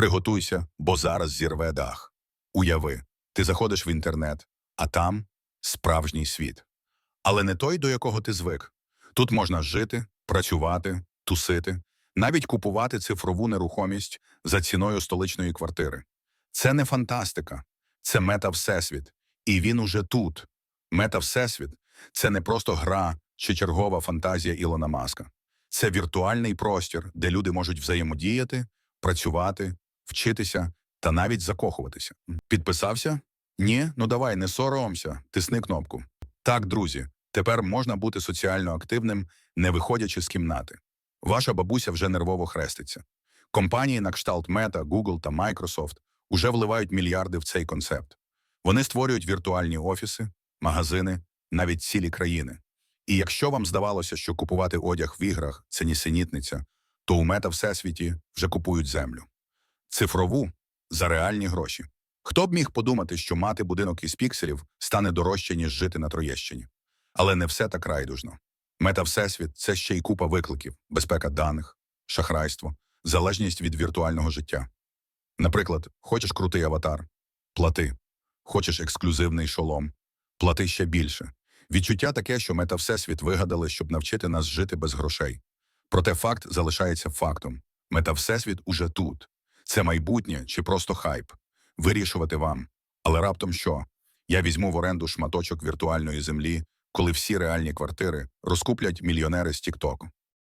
Приготуйся, бо зараз зірве дах. Уяви, ти заходиш в інтернет, а там справжній світ. Але не той, до якого ти звик. Тут можна жити, працювати, тусити, навіть купувати цифрову нерухомість за ціною столичної квартири. Це не фантастика, це мета-всесвіт. І він уже тут. Мета-всесвіт це не просто гра чи чергова фантазія Ілона Маска. Це віртуальний простір, де люди можуть взаємодіяти, працювати, вчитися та навіть закохуватися. Підписався? Ні? Ну давай, не соромся, тисни кнопку. Так, друзі, тепер можна бути соціально активним, не виходячи з кімнати. Ваша бабуся вже нервово хреститься. Компанії на кшталт Meta, Google та Microsoft уже вливають мільярди в цей концепт. Вони створюють віртуальні офіси, магазини, навіть цілі країни. І якщо вам здавалося, що купувати одяг в іграх це нісенітниця, то у мета всесвіті вже купують землю. Цифрову за реальні гроші. Хто б міг подумати, що мати будинок із пікселів стане дорожче, ніж жити на Троєщині? Але не все так райдужно. Мета Всесвіт це ще й купа викликів: безпека даних, шахрайство, залежність від віртуального життя. Наприклад, хочеш крутий аватар плати. Хочеш ексклюзивний шолом плати ще більше. Відчуття таке, що мета Всесвіт вигадали, щоб навчити нас жити без грошей. Проте факт залишається фактом. Мета Всесвіт уже тут. Це майбутнє чи просто хайп. Вирішувати вам. Але раптом що? Я візьму в оренду шматочок віртуальної землі, коли всі реальні квартири розкуплять мільйонери з Тіктоку.